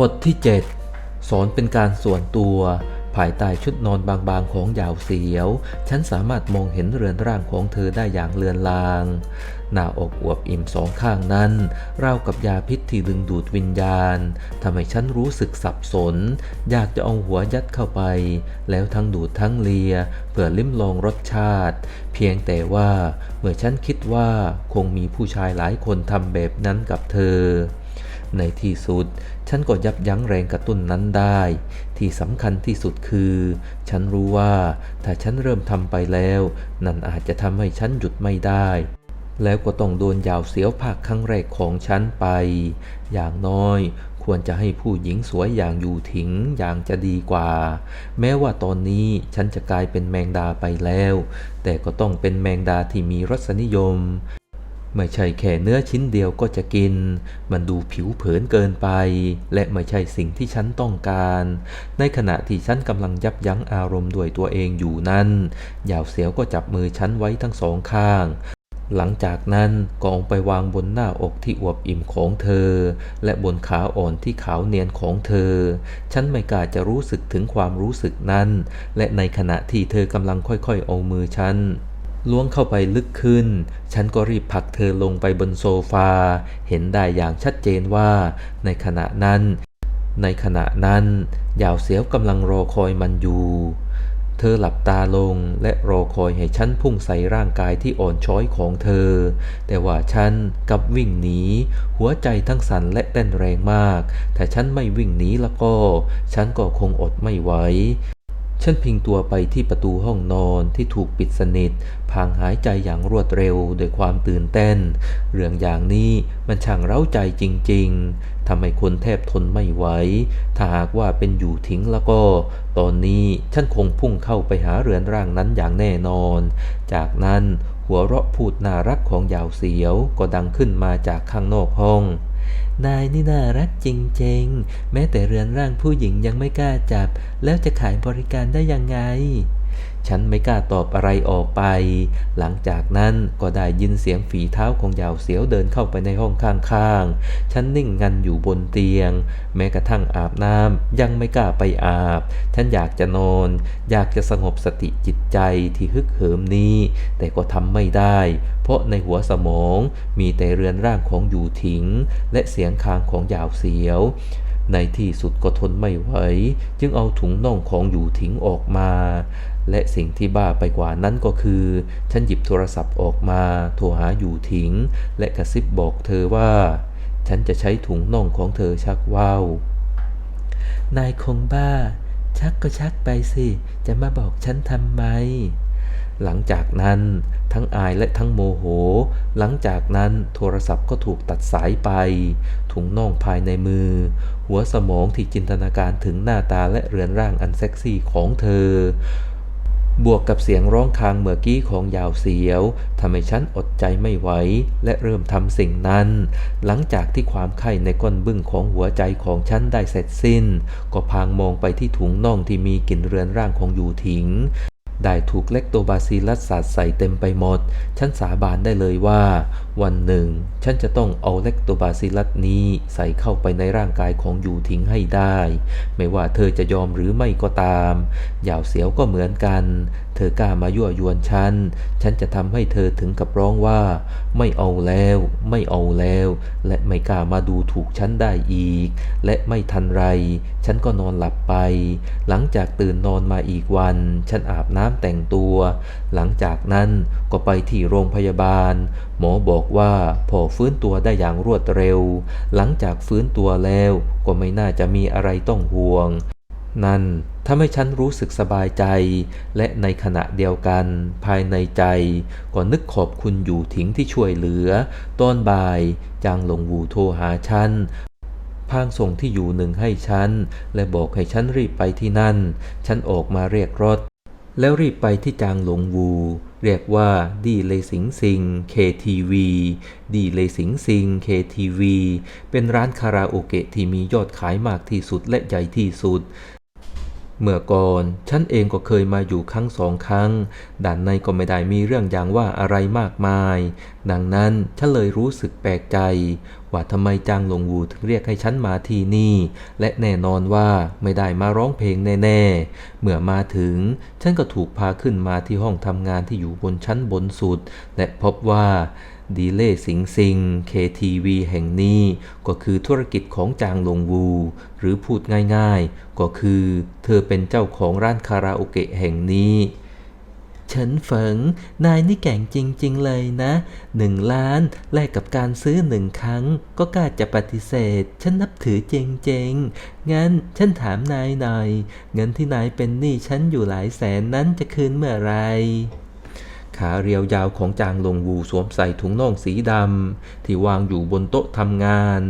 บทที่ 7 สอนเป็นการส่วนตัว ภายใต้ชุดนอนบางๆของยาวเสียว ฉันสามารถมองเห็นเรือนร่างของเธอได้อย่างเลือนลาง หน้าอกอวบอิ่มสองข้างนั้น ราวกับยาพิษที่ดึงดูดวิญญาณทำให้ฉันรู้สึกสับสน อยากจะเอาหัวยัดเข้าไป แล้วทั้งดูดทั้งเลีย เพื่อลิ้มลองรสชาติ เพียงแต่ว่าเมื่อฉันคิดว่าคงมีผู้ชายหลายคนทำแบบนั้นกับเธอ ในที่สุด ฉันก็ยับยั้งแรงกระตุ้นนั้นได้ ที่สำคัญที่สุดคือ ฉันรู้ว่าถ้าฉันเริ่มทำไปแล้ว นั่นอาจจะทำให้ฉันหยุดไม่ได้แล้วก็ต้องโดนยาวเสียวภาคครั้งแรกของฉันไป อย่างน้อยควรจะให้ผู้หญิงสวยอย่างอยู่ถิงอย่างจะดีกว่า แม้ว่าตอนนี้ฉันจะกลายเป็นแมงดาไปแล้ว แต่ก็ต้องเป็นแมงดาที่มีรสนิยม ไม่ใช่แค่เนื้อชิ้นเดียวก็จะกิน มันดูผิวเผินเกินไป และไม่ใช่สิ่งที่ฉันต้องการ ในขณะที่ฉันกำลังยับยั้งอารมณ์ด้วยตัวเองอยู่นั้นยาวเสียวก็จับมือฉันไว้ทั้งสองข้างหลังจากนั้นก็เอาไปวางบนหน้าอกที่อวบอิ่มของเธอ และบนขาอ่อนที่ขาวเนียนของเธอ ฉันไม่กล้าจะรู้สึกถึงความรู้สึกนั้น และในขณะที่เธอกำลังค่อยๆเอามือฉัน ล้วงเข้าไปลึกขึ้น ฉันก็รีบผลักเธอลงไปบนโซฟา เห็นได้อย่างชัดเจนว่า ในขณะนั้น ในขณะนั้นยาวเสียวกำลังรอคอยมันอยู่ เธอหลับตาลงและรอคอยให้ฉันพุ่งใส่ร่างกายที่อ่อนช้อยของเธอ แต่ว่าฉันกับวิ่งหนี หัวใจทั้งสั่นและเต้นแรงมากถ้าฉันไม่วิ่งหนีแล้วก็ ฉันก็คงอดไม่ไหว ฉันพิงตัวไปที่ประตูห้องนอนที่ถูกปิดสนิท พางหายใจอย่างรวดเร็วด้วยความตื่นเต้น เรื่องอย่างนี้มันช่างเร้าใจจริงๆ ทำให้คนแทบทนไม่ไหว ถ้าหากว่าเป็นอยู่ทิ้งแล้วก็ ตอนนี้ฉันคงพุ่งเข้าไปหาเรือนร่างนั้นอย่างแน่นอน จากนั้นหัวเราะพูดน่ารักของยาวเสียวก็ดังขึ้นมาจากข้างนอกห้อง นายนี่น่ารักจริงๆ แม้แต่เรือนร่างผู้หญิงยังไม่กล้าจับ แล้วจะขายบริการได้ยังไง ฉันไม่กล้าตอบอะไรออกไป หลังจากนั้นก็ได้ยินเสียงฝีเท้าของยาวเสียวเดินเข้าไปในห้องข้างๆ ฉันนิ่งงันอยู่บนเตียง แม้กระทั่งอาบน้ำยังไม่กล้าไปอาบ ฉันอยากจะนอน อยากจะสงบสติจิตใจที่ฮึกเหิมนี้ แต่ก็ทำไม่ได้ เพราะในหัวสมองมีแต่เรือนร่างของอยู่ถิง และเสียงคางของยาวเสียว ในที่สุดก็ทนไม่ไหว จึงเอาถุงน่องของอยู่ถิงออกมา และสิ่งที่บ้าไปกว่านั้นก็คือ ฉันหยิบโทรศัพท์ออกมา โทรหาอยู่ถิงและกระซิบบอกเธอว่า ฉันจะใช้ถุงน่องของเธอชักว่าว นายคงบ้า ชักก็ชักไปสิ จะมาบอกฉันทำไม หลังจากนั้นทั้งอายและทั้งโมโห หลังจากนั้นโทรศัพท์ก็ถูกตัดสายไป ถุงน่องภายในมือ หัวสมองที่จินตนาการถึงหน้าตาและเรือนร่างอันเซ็กซี่ของเธอบวกกับเสียงร้องคางเมื่อกี้ของยาวเสียวทำให้ฉันอดใจไม่ไหว และเริ่มทำสิ่งนั้น หลังจากที่ความไข้ในก้นบึ้งของหัวใจของฉันได้เสร็จสิ้น ก็พางมองไปที่ถุงน่องที่มีกลิ่นเรือนร่างของอยู่ถิง ได้ถูกเล็กโตบาซิลัสสาดใส่เต็มไปหมด ฉันสาบานได้เลยว่า วันหนึ่ง ฉันจะต้องเอาเล็กโตบาซิลัสนี้ใส่เข้าไปในร่างกายของยูทิ้งให้ได้ ไม่ว่าเธอจะยอมหรือไม่ก็ตามยาวเสียวก็เหมือนกัน เธอกล้ามายั่วยวนฉัน ฉันจะทำให้เธอถึงกับร้องว่า ไม่เอาแล้ว ไม่เอาแล้ว และไม่กล้ามาดูถูกฉันได้อีก และไม่ทันไร ฉันก็นอนหลับไป หลังจากตื่นนอนมาอีกวัน ฉันอาบน้ำำแต่งตัว หลังจากนั้นก็ไปที่โรงพยาบาล หมอบอกว่าพอฟื้นตัวได้อย่างรวดเร็ว หลังจากฟื้นตัวแล้วก็ไม่น่าจะมีอะไรต้องห่วง นั่นทำให้ฉันรู้สึกสบายใจ และในขณะเดียวกัน ภายในใจ ก็นึกขอบคุณอยู่ถิงที่ช่วยเหลือ ตอนบ่าย จางหลงวูโทรหาฉันพางส่งที่อยู่หนึ่งให้ฉัน และบอกให้ฉันรีบไปที่นั่น ฉันออกมาเรียกรถ แล้วรีบไปที่จางหลงวู เรียกว่าดีเลสิงซิง KTV ดีเลสิงซิง KTV เป็นร้านคาราโอเกะที่มียอดขายมากที่สุดและใหญ่ที่สุด เมื่อก่อนฉันเองก็เคยมาอยู่ครั้งสองครั้งด่านในก็ไม่ได้มีเรื่องอย่างว่าอะไรมากมาย ดังนั้นฉันเลยรู้สึกแปลกใจ ว่าทำไมจางหลงวูถึงเรียกให้ฉันมาที่นี่ และแน่นอนว่าไม่ได้มาร้องเพลงแน่ๆ เมื่อมาถึง ฉันก็ถูกพาขึ้นมาที่ห้องทำงานที่อยู่บนชั้นบนสุด และพบว่า ดีเล่สิงซิง KTV แห่งนี้ ก็คือธุรกิจของจางหลงวู หรือพูดง่ายๆ ก็คือ เธอเป็นเจ้าของร้านคาราโอเกะแห่งนี้ฉันเฟิง นายนี่แก่งจริง ๆ เลยนะหนึ่งล้านแลกกับการซื้อหนึ่งครั้ง ก็กล้าจะปฏิเสธ ฉันนับถือจริง ๆ งั้นฉันถามนายหน่อย เงินที่นายเป็นหนี้ฉันอยู่หลายแสนนั้นจะคืนเมื่อไหร ขาเรียวยาวของจางลงวูสวมใส่ถุงน่องสีดำที่วางอยู่บนโต๊ะทำงาน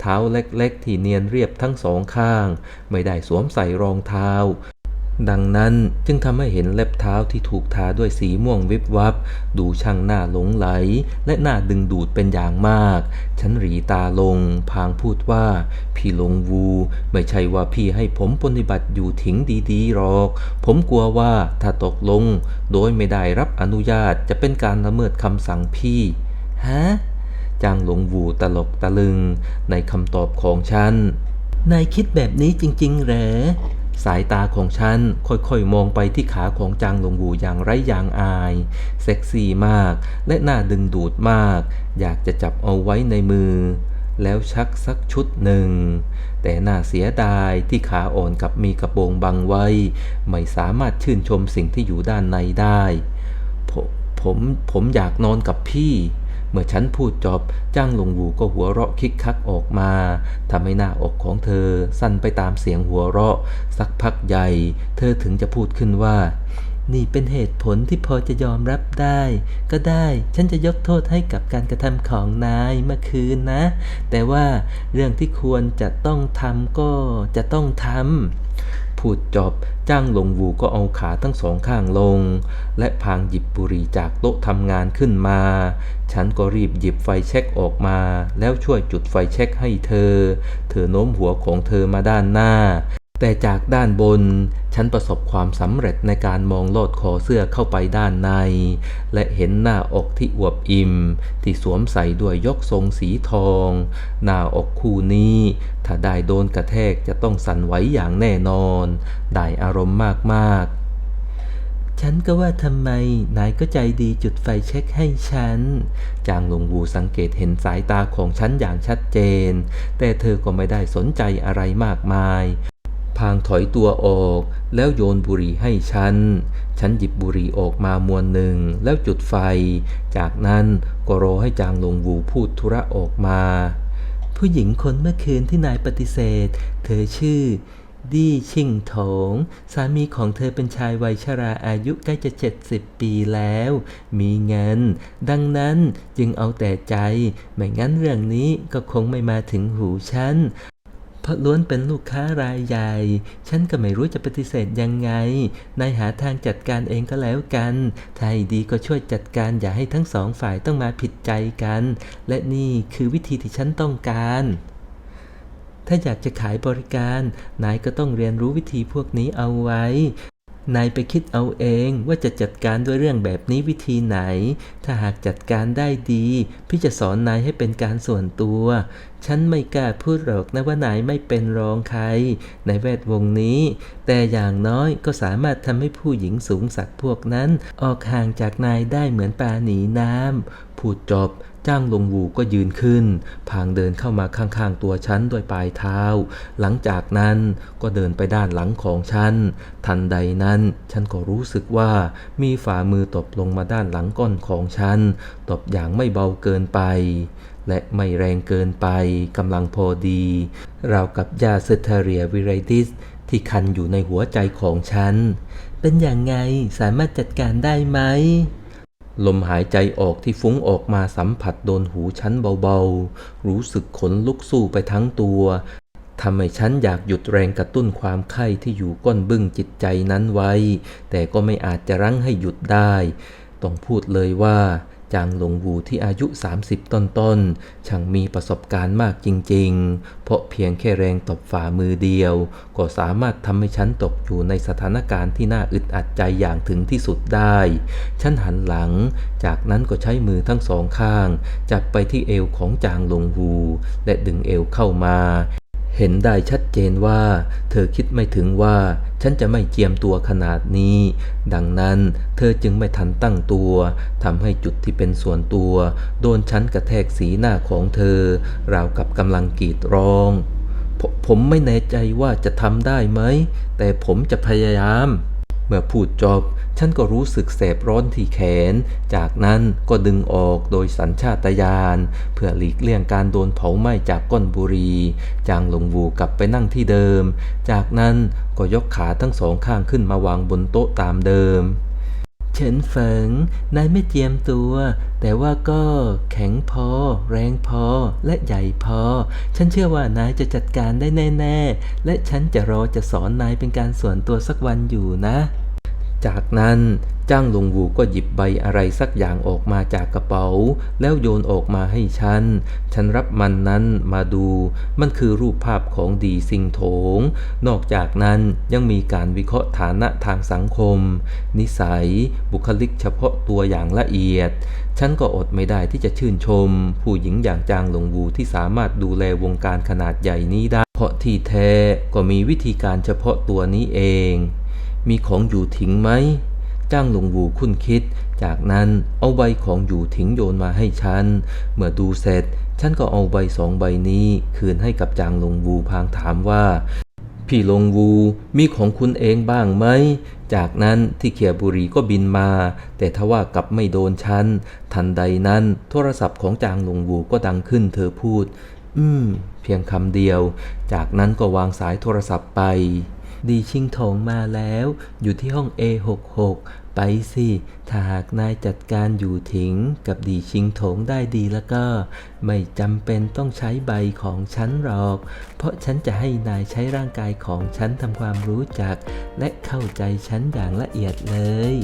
เท้าเล็กๆ ที่เนียนเรียบทั้งสองข้าง ไม่ได้สวมใส่รองเท้า ดังนั้นจึงทำให้เห็นเล็บเท้าที่ถูกทาด้วยสีม่วงวิบวับ ดูช่างหน้าหลงไหล และหน่าดึงดูดเป็นอย่างมาก ฉันหรีตาลง พางพูดว่า พี่หลงวู ไม่ใช่ว่าพี่ให้ผมปฏิบัติอยู่ถิงดีๆหรอก ผมกลัวว่าถ้าตกลง โดยไม่ได้รับอนุญาตจะเป็นการละเมิดคำสั่งพี่ ฮะ จางหลงวูตลกตะลึง ในคำตอบของฉันนายคิดแบบนี้จริง ๆ เหรอ สายตาของฉันค่อยๆ มองไปที่ขาของจางหลงวูอย่างไร้ยางอาย เซ็กซี่มากและน่าดึงดูดมาก อยากจะจับเอาไว้ในมือ แล้วชักสักชุดหนึ่ง แต่น่าเสียดายที่ขาอ่อนกับมีกระโปรงบังไว้ ไม่สามารถชื่นชมสิ่งที่อยู่ด้านในได้ผผมผมอยากนอนกับพี่ เมื่อฉันพูดจบจ้างหลงวูก็หัวเราะคิกคักออกมาทำให้หน้าอกของเธอ สั่นไปตามเสียงหัวเราะ สักพักใหญ่ เธอถึงจะพูดขึ้นว่า นี่เป็นเหตุผลที่พอจะยอมรับได้ ก็ได้ฉันจะยกโทษให้กับการกระทำของนายเมื่อคืนนะ แต่ว่าเรื่องที่ควรจะต้องทำก็จะต้องทำ พูดจบจ้างหลงวูก็เอาขาทั้งสองข้างลง และพางหยิบบุหรี่จากโต๊ะทำงานขึ้นมา ฉันก็รีบหยิบไฟเช็คออกมา แล้วช่วยจุดไฟเช็คให้เธอ เธอโน้มหัวของเธอมาด้านหน้า แต่จากด้านบน ฉันประสบความสำเร็จในการมองลอดคอเสื้อเข้าไปด้านใน และเห็นหน้าอกที่อวบอิ่ม ที่สวมใส่ด้วยยกทรงสีทอง หน้าอกคู่นี้ ถ้าได้โดนกระแทกจะต้องสั่นไหวอย่างแน่นอน ได้อารมณ์มากๆฉันก็ว่าทำไม นายก็ใจดีจุดไฟเช็คให้ฉัน จางหลงวูสังเกตเห็นสายตาของฉันอย่างชัดเจน แต่เธอก็ไม่ได้สนใจอะไรมากมายางถอยตัวออก แล้วโยนบุหรี่ให้ฉัน ฉันหยิบบุหรี่ออกมามวนหนึ่งแล้วจุดไฟ จากนั้นก็รอให้จางลงวูพูดธุระออกมา ผู้หญิงคนเมื่อคืนที่นายปฏิเสธ เธอชื่อดี้ชิงถง สามีของเธอเป็นชายวัยชราอายุใกล้จะ 70 ปีแล้ว มีเงิน ดังนั้นจึงเอาแต่ใจ ไม่งั้นเรื่องนี้ก็คงไม่มาถึงหูฉัน เพราะล้วนเป็นลูกค้ารายใหญ่ ฉันก็ไม่รู้จะปฏิเสธยังไง นายหาทางจัดการเองก็แล้วกันถ้าดีก็ช่วยจัดการอย่าให้ทั้งสองฝ่ายต้องมาผิดใจกัน และนี่คือวิธีที่ฉันต้องการ ถ้าอยากจะขายบริการ นายก็ต้องเรียนรู้วิธีพวกนี้เอาไว้ นายไปคิดเอาเองว่าจะจัดการด้วยเรื่องแบบนี้วิธีไหน ถ้าหากจัดการได้ดี พี่จะสอนนายให้เป็นการส่วนตัว ฉันไม่กล้าพูดหรอกนะว่านายไม่เป็นรองใคร ในแวดวงนี้ แต่อย่างน้อยก็สามารถทำให้ผู้หญิงสูงสักพวกนั้น ออกห่างจากนายได้เหมือนปลาหนีน้ำพูดจบ จ้างลงวูก็ยืนขึ้น พางเดินเข้ามาข้างๆตัวฉันด้วยปลายเท้า หลังจากนั้นก็เดินไปด้านหลังของฉัน ทันใดนั้นฉันก็รู้สึกว่ามีฝ่ามือตบลงมาด้านหลังก้นของฉัน ตบอย่างไม่เบาเกินไป และไม่แรงเกินไปกำลังพอดี ราวกับยาเซเทเรียวิไรติสที่คันอยู่ในหัวใจของฉัน เป็นอย่างไงสามารถจัดการได้ไหม ลมหายใจออกที่ฟุ้งออกมาสัมผัสโดนหูฉันเบาๆ รู้สึกขนลุกสู้ไปทั้งตัวทำให้ฉันอยากหยุดแรงกระตุ้นความไข้ที่อยู่ก้นบึ้งจิตใจนั้นไว้ แต่ก็ไม่อาจจะรั้งให้หยุดได้ ต้องพูดเลยว่า จางหลงวูที่อายุ 30 ต้นๆ ช่างมีประสบการณ์มากจริงๆ เพราะเพียงแค่แรงตบฝ่ามือเดียว ก็สามารถทำให้ฉันตกอยู่ในสถานการณ์ที่น่าอึดอัดใจอย่างถึงที่สุดได้ ฉันหันหลัง จากนั้นก็ใช้มือทั้งสองข้าง จับไปที่เอวของจางหลงวูและดึงเอวเข้ามา เห็นได้ชัดเจนว่า เธอคิดไม่ถึงว่า ฉันจะไม่เจียมตัวขนาดนี้ ดังนั้นเธอจึงไม่ทันตั้งตัวทำให้จุดที่เป็นส่วนตัว โดนฉันกระแทกสีหน้าของเธอ ราวกับกำลังกรีดร้องผผมไม่แน่ใจว่าจะทำได้ไหม แต่ผมจะพยายาม มื่อพูดจบ ฉันก็รู้สึกแสบร้อนที่แขน จากนั้นก็ดึงออกโดยสัญชาตญาณเพื่อหลีกเลี่ยงการโดนเผาไหม้จากก้นบุหรีจางหลงวูกลับไปนั่งที่เดิม จากนั้นก็ยกขาทั้งสองข้างขึ้นมาวางบนโต๊ะตามเดิม เฉินเฟิงนายไม่เจียมตัว แต่ว่าก็แข็งพอ แรงพอและใหญ่พอ ฉันเชื่อว่านายจะจัดการได้แน่ ๆ และฉันจะรอจะสอนนายเป็นการส่วนตัวสักวันอยู่นะ จากนั้นจ้างหลงวูก็หยิบใบอะไรสักอย่างออกมาจากกระเป๋า แล้วโยนออกมาให้ฉัน ฉันรับมันนั้นมาดู มันคือรูปภาพของดีซิงโถง นอกจากนั้นยังมีการวิเคราะห์ฐานะทางสังคม นิสัย บุคลิกเฉพาะตัวอย่างละเอียด ฉันก็อดไม่ได้ที่จะชื่นชม ผู้หญิงอย่างจางหลงวูที่สามารถดูแลวงการขนาดใหญ่นี้ได้ เพราะที่แท้ก็มีวิธีการเฉพาะตัวนี้เอง มีของอยู่ถิงไหม จ้างหลงวูคุ้นคิด จากนั้นเอาใบของอยู่ถิงโยนมาให้ฉัน เมื่อดูเสร็จ ฉันก็เอาใบสองใบนี้คืนให้กับจางหลงวูพางถามว่า พี่หลงวูมีของคุณเองบ้างไหม จากนั้นที่เขียบุรีก็บินมา แต่ทว่ากลับไม่โดนฉัน ทันใดนั้นโทรศัพท์ของจางหลงวูก็ดังขึ้นเธอพูด อืม เพียงคำเดียว จากนั้นก็วางสายโทรศัพท์ไป ดีชิงโถงมาแล้ว อยู่ที่ห้อง A66 ไปสิ ถ้าหากนายจัดการอยู่ถิงกับดีชิงโถงได้ดีแล้วก็ ไม่จำเป็นต้องใช้ใบของฉันหรอก เพราะฉันจะให้นายใช้ร่างกายของฉันทำความรู้จัก และเข้าใจฉันอย่างละเอียดเลย